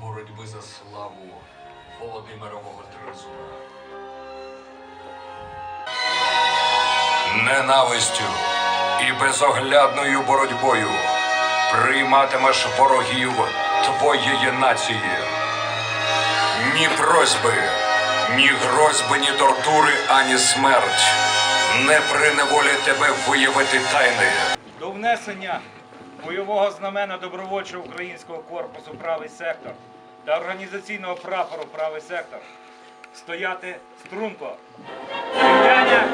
боротьби за славу Володимирового Тризуба. Ненавистю і безоглядною боротьбою прийматимеш ворогів твоєї нації. Ні просьби, ні грозьби, ні тортури, ані смерть не приневолять тебе виявити тайни. До внесення бойового знамена добровольчого українського корпусу правий сектор та організаційного прапору правий сектор стояти струнко. Рівняння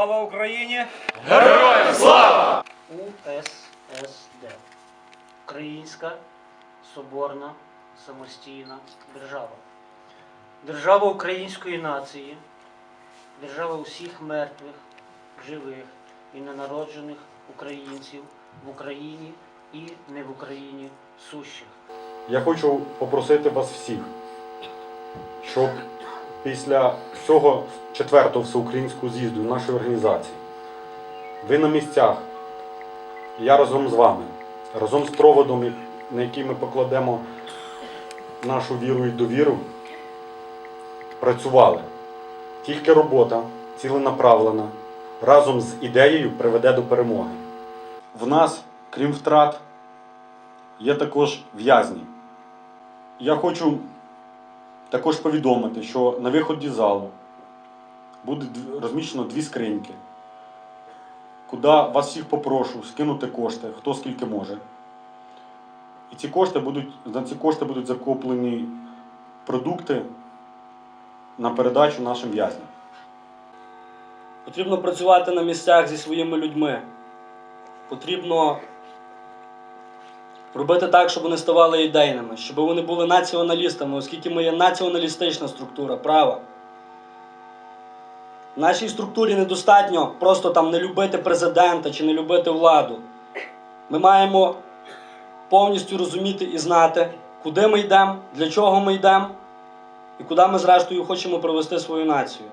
слава Україні! Героям слава! УССД. Українська Соборна самостійна держава. Держава української нації, держава усіх мертвих, живих і ненароджених українців в Україні і не в Україні сущих. Я хочу попросити вас всіх, щоб після цього четвертого всеукраїнського з'їзду нашої організації ви на місцях, я разом з вами, разом з проводом, на який ми покладемо нашу віру і довіру, працювали. Тільки робота ціленаправлена разом з ідеєю приведе до перемоги. В нас, крім втрат, є також в'язні. Я хочу також повідомити, що на виході залу буде розміщено дві скриньки, куди вас всіх попрошу скинути кошти, хто скільки може. І ці кошти будуть, на ці кошти будуть закуплені продукти на передачу нашим в'язням. Потрібно працювати на місцях зі своїми людьми. Потрібно робити так, щоб вони ставали ідейними, щоб вони були націоналістами, оскільки ми є націоналістична структура, права. В нашій структурі недостатньо просто там не любити президента чи не любити владу. Ми маємо повністю розуміти і знати, куди ми йдемо, для чого ми йдемо і куди ми зрештою хочемо привести свою націю.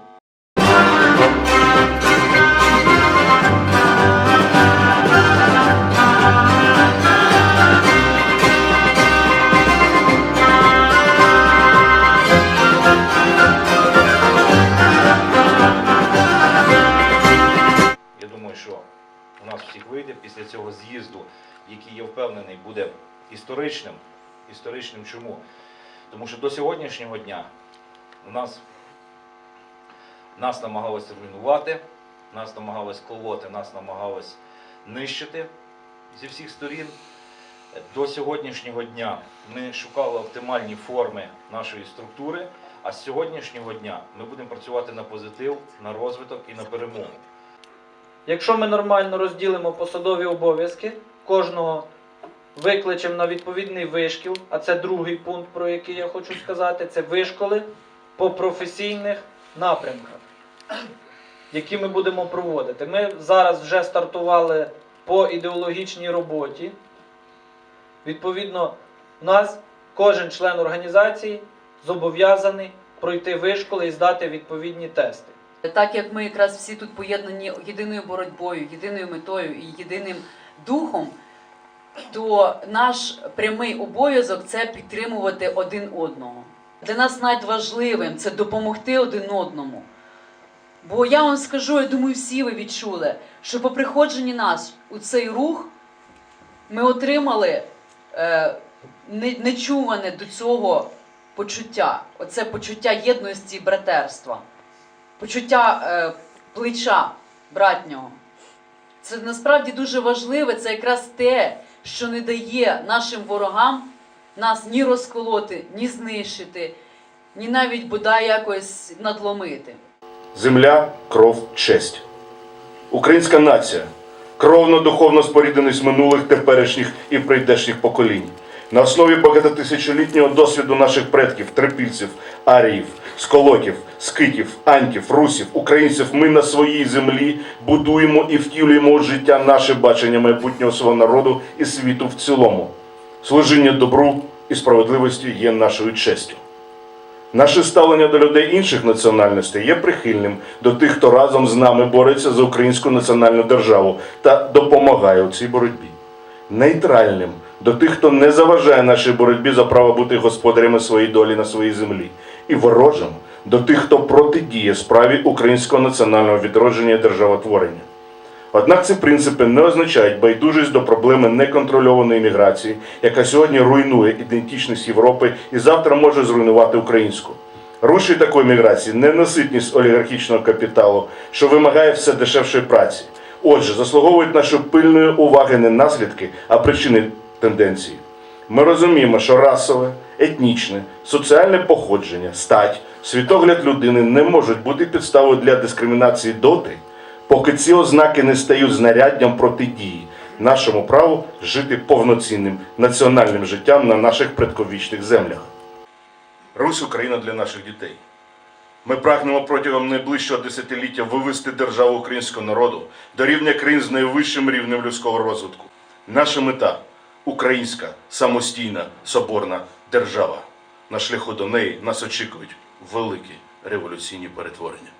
Історичним. Історичним чому? Тому що до сьогоднішнього дня у нас нас намагалися руйнувати, нас намагалися колоти, нас намагалися нищити зі всіх сторін. До сьогоднішнього дня ми шукали оптимальні форми нашої структури, а з сьогоднішнього дня ми будемо працювати на позитив, на розвиток і на перемогу. Якщо ми нормально розділимо посадові обов'язки, кожного викличемо на відповідний вишкіл, а це другий пункт, про який я хочу сказати, це вишколи по професійних напрямках, які ми будемо проводити. Ми зараз вже стартували по ідеологічній роботі. Відповідно, у нас кожен член організації зобов'язаний пройти вишколи і здати відповідні тести. Так як ми якраз всі тут поєднані єдиною боротьбою, єдиною метою і єдиним духом, то наш прямий обов'язок це підтримувати один одного. Для нас найважливим це допомогти один одному. Бо я вам скажу, я думаю, всі ви відчули, що по приходженні нас у цей рух ми отримали е, нечуване до цього почуття, оце почуття єдності і братерства почуття е, плеча братнього. Це насправді дуже важливе, це якраз те, що не дає нашим ворогам нас ні розколоти, ні знищити, ні навіть бодай якось надломити. Земля, кров, честь. Українська нація кровно-духовно спорідненість минулих, теперішніх і прийдешніх поколінь. На основі багатотисячолітнього досвіду наших предків, трипільців, аріїв, сколотів, скитів, антів, русів, українців, ми на своїй землі будуємо і втілюємо у життя наше бачення майбутнього свого народу і світу в цілому. Служіння добру і справедливості є нашою честю. Наше ставлення до людей інших національностей є прихильним до тих, хто разом з нами бореться за українську національну державу та допомагає у цій боротьбі. Нейтральним до тих, хто не заважає нашій боротьбі за право бути господарями своєї долі на своїй землі, і ворожим до тих, хто протидіє справі українського національного відродження і державотворення. Однак ці принципи не означають байдужість до проблеми неконтрольованої міграції, яка сьогодні руйнує ідентичність Європи і завтра може зруйнувати українську. Рушій такої міграції ненаситність олігархічного капіталу, що вимагає все дешевшої праці. Отже, заслуговують нашої пильної уваги не наслідки, а причини тенденції. Ми розуміємо, що расове, етнічне, соціальне походження, стать, світогляд людини не можуть бути підставою для дискримінації доти, поки ці ознаки не стають знаряддям протидії нашому праву жити повноцінним національним життям на наших предковічних землях. Русь Україна для наших дітей. Ми прагнемо протягом найближчого десятиліття вивести державу українського народу до рівня країн з найвищим рівнем людського розвитку. Наша мета українська самостійна соборна держава. На шляху до неї нас очікують великі революційні перетворення.